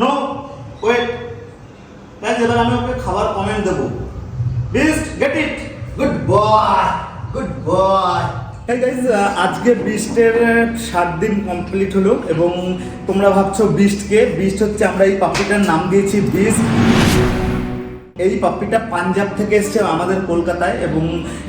No wait guys এবার আমি okay খাবার কমেন্ট দেবো। Beast get it good boy good boy guys আজকে বিস্টের সাত দিন কমপ্লিট হলো এবং তোমরা ভাবছ বিস্টকে বিস্ট হচ্ছে আমরা এই পাখিটার নাম দিয়েছি বিস্ট এই পাপ্পিটা পাঞ্জাব থেকে এসছে আমাদের কলকাতায় এবং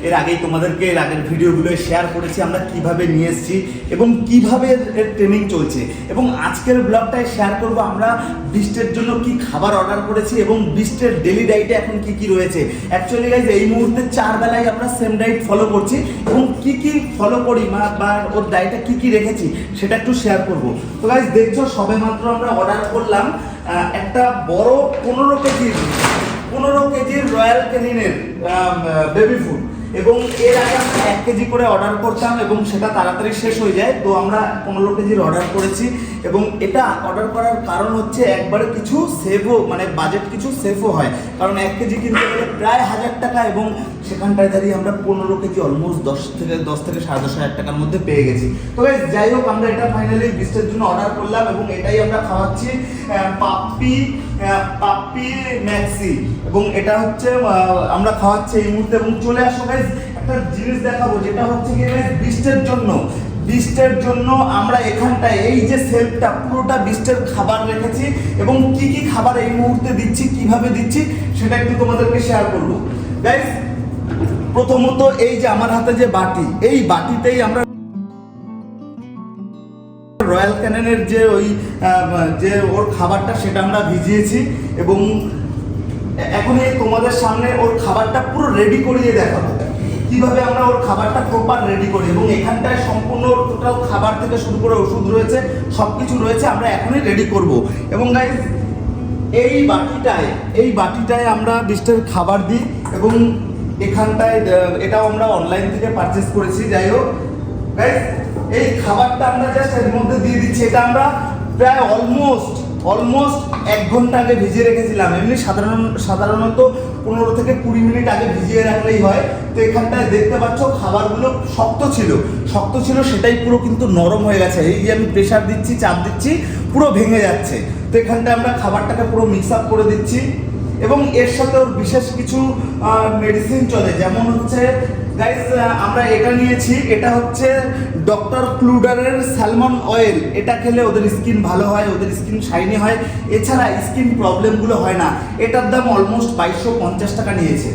এর আগেই তোমাদেরকে এর আগের ভিডিওগুলো শেয়ার করেছি, আমরা কীভাবে নিয়ে এসেছি এবং কীভাবে এর- ট্রেনিং চলছে। এবং আজকের ব্লগটায় শেয়ার করব আমরা বিস্টের জন্য কি খাবার অর্ডার করেছি এবং বিস্টের ডেলি ডাইটে এখন কি কি রয়েছে। অ্যাকচুয়ালি গাইজ এই মুহূর্তে চার বেলায় আমরা সেম ডাইট ফলো করছি এবং কি কি ফলো করি বা বা ওর ডাইটে কি কি রেখেছি সেটা একটু শেয়ার করব। তো গাইজ দেখছ সবে মাত্র আমরা অর্ডার করলাম একটা বড় পনেরো কেজির পনেরো কেজির রয়্যাল ক্যানিনের বেবি ফুড এবং এর আগে আমরা এক কেজি করে অর্ডার করতাম এবং সেটা তাড়াতাড়ি শেষ হয়ে যায়। তো আমরা পনেরো কেজির অর্ডার করেছি এবং এটা অর্ডার করার কারণ হচ্ছে একবারে কিছু সেভও মানে বাজেট কিছু সেভও হয়। কারণ এক কেজি কিনতে গেলে প্রায় হাজার টাকা এবং সেখানটায় দাঁড়িয়ে আমরা পনেরো কেজি অলমোস্ট দশ থেকে দশ থেকে সাড়ে দশ হাজার টাকার মধ্যে পেয়ে গেছি। তো যাই হোক আমরা এটা ফাইনালি বিস্টের জন্য অর্ডার করলাম এবং এটাই আমরা খাওয়াচ্ছি আহ, পাপ্পি ম্যাক্সি। এবং এটা হচ্ছে আমরা খাওয়াচ্ছি এই মুহূর্তে। এবং চলে আসো গাইজ একটা জিনিস দেখাবো যেটা হচ্ছে guys, বিস্টের জন্য। বিস্টের জন্য আমরা এখানটায় এই যে সেলফটা পুরোটা বিস্টের খাবার রেখেছি। এবং কি কি খাবার এই মুহূর্তে দিচ্ছি কীভাবে দিচ্ছি সেটা একটু তোমাদেরকে শেয়ার করব। গাইজ প্রথমত এই যে আমার হাতে যে বাটি এই বাটিতেই আমরা রয়্যাল ক্যানেনের যে ওই যে ওর খাবারটা সেটা আমরা ভিজিয়েছি এবং এ- এখন এই তোমাদের সামনে ওর খাবারটা পুরো রেডি করিয়ে দেখাবো। কীভাবে আমরা ওর খাবারটা প্রপার রেডি করি এবং এখানটায় সম্পূর্ণ টোটাল খাবার থেকে শুরু করে ওষুধ রয়েছে সব কিছু রয়েছে, আমরা এখনই রেডি করব। এবং গাইজ এই বাটিটায় এই বাটিটায় আমরা বিস্টের খাবার দিই এবং এখানটায় এটাও আমরা অনলাইন থেকে পারচেস করেছি, যাই হোক। এই খাবারটা আমরা জাস্ট এর মধ্যে দিয়ে দিচ্ছি। এটা আমরা প্রায় অলমোস্ট অলমোস্ট এক ঘণ্টা আগে ভিজিয়ে রেখেছিলাম। এমনি সাধারণ, সাধারণত পনেরো থেকে কুড়ি মিনিট আগে ভিজিয়ে রাখলেই হয়। তো এখানটায় দেখতে পাচ্ছ খাবারগুলো শক্ত ছিল। শক্ত ছিল, সেটাই পুরো কিন্তু নরম হয়ে গেছে। এই যে আমি প্রেশার দিচ্ছি, চাপ দিচ্ছি, পুরো ভেঙে যাচ্ছে। তো এখানটায় আমরা খাবারটাকে পুরো মিক্স আপ করে দিচ্ছি। এবং এর সাথে ওর বিশেষ কিছু মেডিসিন চলে। যেমন হচ্ছে গাইস আমরা এটা নিয়েছি, এটা হচ্ছে ডক্টর ক্লুডারের স্যালমন অয়েল এটা খেলে ওদের স্কিন ভালো হয়, ওদের স্কিন শাইনি হয়। এছাড়া স্কিন প্রবলেমগুলো হয় না। এটার দাম অলমোস্ট বাইশশো পঞ্চাশ টাকা নিয়েছে।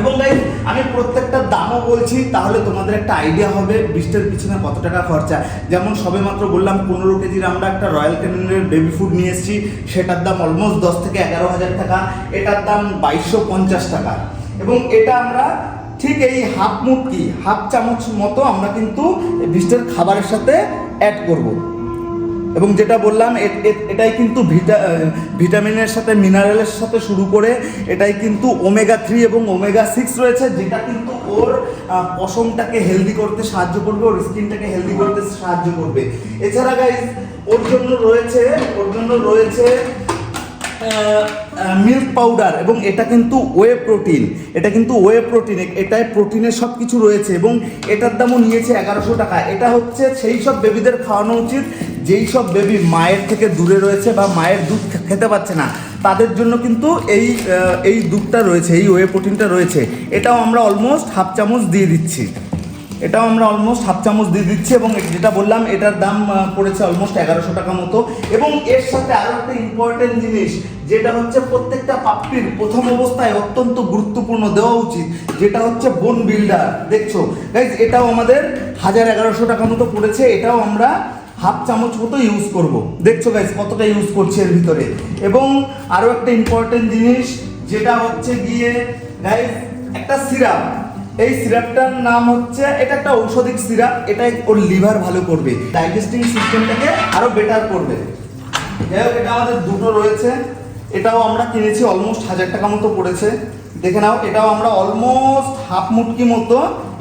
এবং গাইজ আমি প্রত্যেকটা দামও বলছি, তাহলে তোমাদের একটা আইডিয়া হবে বিস্টের পিছনে কত টাকা খরচা। যেমন সবেমাত্র বললাম, পনেরো কেজির আমরা একটা রয়্যাল ক্যানিনের বেবি ফুড নিয়ে এসেছি। সেটার দাম অলমোস্ট দশ থেকে এগারো হাজার টাকা। এটার দাম বাইশশো পঞ্চাশ টাকা। এবং এটা আমরা ঠিক এই হাফ মুটকি, হাফ চামচ মতো আমরা কিন্তু বিস্টের খাবারের সাথে অ্যাড করব। এবং যেটা বললাম এটাই কিন্তু ভিটা ভিটামিনের সাথে মিনারেলের সাথে শুরু করে এটাই কিন্তু ওমেগা থ্রি এবং ওমেগা সিক্স রয়েছে, যেটা কিন্তু ওর পশমটাকে হেলদি করতে সাহায্য করবে, ওর স্কিনটাকে হেলদি করতে সাহায্য করবে। এছাড়া গাইজ ওর জন্য রয়েছে, ওর জন্য রয়েছে মিল্ক পাউডার এবং এটা কিন্তু ওয়ে প্রোটিন এটা কিন্তু ওয়ে প্রোটিন এটায় প্রোটিনের সব কিছু রয়েছে এবং এটার দামও নিয়েছে এগারোশো টাকা। এটা হচ্ছে সেই সব বেবিদের খাওয়ানো উচিত, যেই সব বেবি মায়ের থেকে দূরে রয়েছে বা মায়ের দুধ খেতে পাচ্ছে না। তাদের জন্য কিন্তু এই এই দুধটা রয়েছে, এই ওয়ে প্রোটিনটা রয়েছে। এটাও আমরা অলমোস্ট হাফ চামচ দিয়ে দিচ্ছি। এটাও আমরা অলমোস্ট হাফ চামচ দিয়ে দিচ্ছি এবং যেটা বললাম, এটার দাম পড়েছে অলমোস্ট এগারোশো টাকা মতো। এবং এর সাথে আরও একটা ইম্পর্টেন্ট জিনিস, যেটা হচ্ছে প্রত্যেকটা পাপ্পির প্রথম অবস্থায় অত্যন্ত গুরুত্বপূর্ণ দেওয়া উচিত, যেটা হচ্ছে বোন বিল্ডার দেখছ? গাইজ এটাও আমাদের হাজার এগারোশো টাকা মতো পড়েছে, এটাও আমরা হাফ চামচ মতো ইউজ করব। দেখছ গাইজ কতটা ইউজ করছি এর ভিতরে? এবং আরও একটা ইম্পর্টেন্ট জিনিস, যেটা হচ্ছে গিয়ে গাইজ একটা সিরাপ এই সিরাপটার নাম হচ্ছে, এটা একটা ঔষধিক সিরাপ, এটাই ওর লিভার ভালো করবে, ডাইজেস্টিং সিস্টেমটাকে আরও বেটার করবে। যাই এটা আমাদের দুটো রয়েছে, এটাও আমরা কিনেছি অলমোস্ট হাজার টাকা মতো পড়েছে। দেখে নাও, এটাও আমরা অলমোস্ট হাফ মুটকি মতো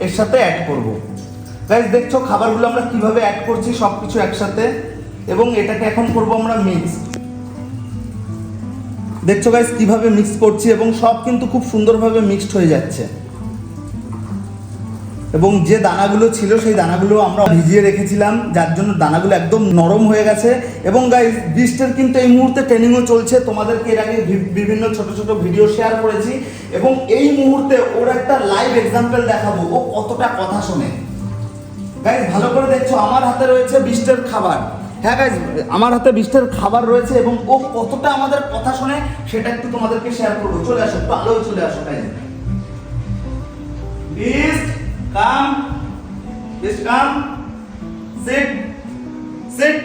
এর সাথে অ্যাড করব। গাইজ দেখছ খাবারগুলো আমরা কীভাবে অ্যাড করছি সব কিছু একসাথে, এবং এটাকে এখন করব আমরা মিক্স দেখছ গাইজ কীভাবে মিক্স করছি, এবং সব কিন্তু খুব সুন্দরভাবে মিক্সড হয়ে যাচ্ছে। এবং যে দানাগুলো ছিল সেই দানাগুলো আমরা ভিজিয়ে রেখেছিলাম, যার জন্য দানাগুলো একদম নরম হয়ে গেছে। এবং গাইজ বিস্টের কিন্তু এই মুহূর্তে ট্রেনিংও চলছে। তোমাদেরকে এর আগে বিভিন্ন ছোট ছোট ভিডিও শেয়ার করেছি। এবং এই মুহূর্তে ওর একটা লাইভ এক্সাম্পল দেখাবো। ও কতটা কথা শোনে। গাইজ ভালো করে দেখছ, আমার হাতে রয়েছে বিস্টের খাবার। হ্যাঁ গাইজ আমার হাতে বিস্টের খাবার রয়েছে এবং ও কতটা আমাদের কথা শোনে, সেটা একটু তোমাদেরকে শেয়ার করব। চলে আসো একটু আলোয় চলে আসো guys Beast come Beast come, sit sit.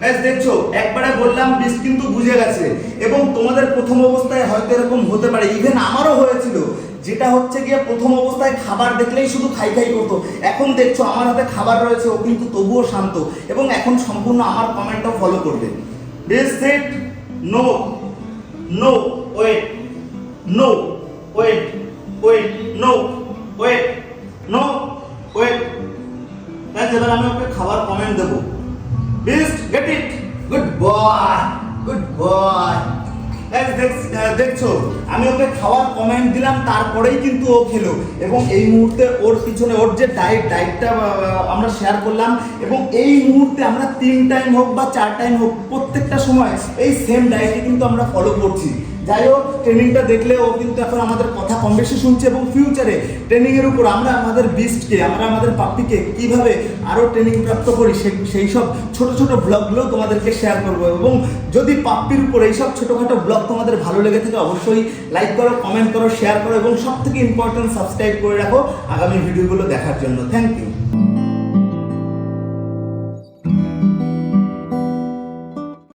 Guys দেখছ, একবারে বললাম বিস্ট কিন্তু বুঝে গেছে। এবং তোমাদের প্রথম অবস্থায় হয়তো এরকম হতে পারে। ইভেন আমারও হয়েছিল। যেটা হচ্ছে গিয়ে, প্রথম অবস্থায় খাবার দেখলেই শুধু খাই খাই করতো। এখন দেখছ, আমার হাতে খাবার রয়েছে, ও কিন্তু তবুও শান্ত। এবং এখন সম্পূর্ণ আমার কমেন্টটাও ফলো করবে। Beast sit no no wait no wait wait no wait no wait guys এবার আমি ওকে খাবার কমেন্ট দেবো। Beast get it good boy good boy দেখছ আমি ওকে খাওয়ার কমেন্ট দিলাম, তারপরেই কিন্তু ও খেলো। এবং এই মুহূর্তে ওর পিছনে, ওর যে ডায়েট ডায়েটটা আমরা শেয়ার করলাম, এবং এই মুহূর্তে আমরা তিন টাইম হোক বা চার টাইম হোক, প্রত্যেকটা সময় এই সেম ডায়েটে কিন্তু আমরা ফলো করছি। যাই হোক ট্রেনিংটা দেখলে ও কিন্তু এখন আমাদের কথা কম বেশি শুনছে এবং ফিউচারে ট্রেনিংয়ের উপর আমরা আমাদের বিস্টকে আমরা আমাদের পাপ্পিকে কীভাবে আরও ট্রেনিং প্রাপ্ত করি সেই সব ছোট ছোট ব্লগগুলো তোমাদেরকে শেয়ার করব এবং যদি পাপ্পির উপর এইসব ছোটোখাটো ব্লগ তোমাদের ভালো লেগে থাকে, অবশ্যই লাইক করো কমেন্ট করো শেয়ার করো এবং সব থেকে ইম্পর্টেন্ট সাবস্ক্রাইব করে রাখো আগামী ভিডিওগুলো দেখার জন্য। Thank you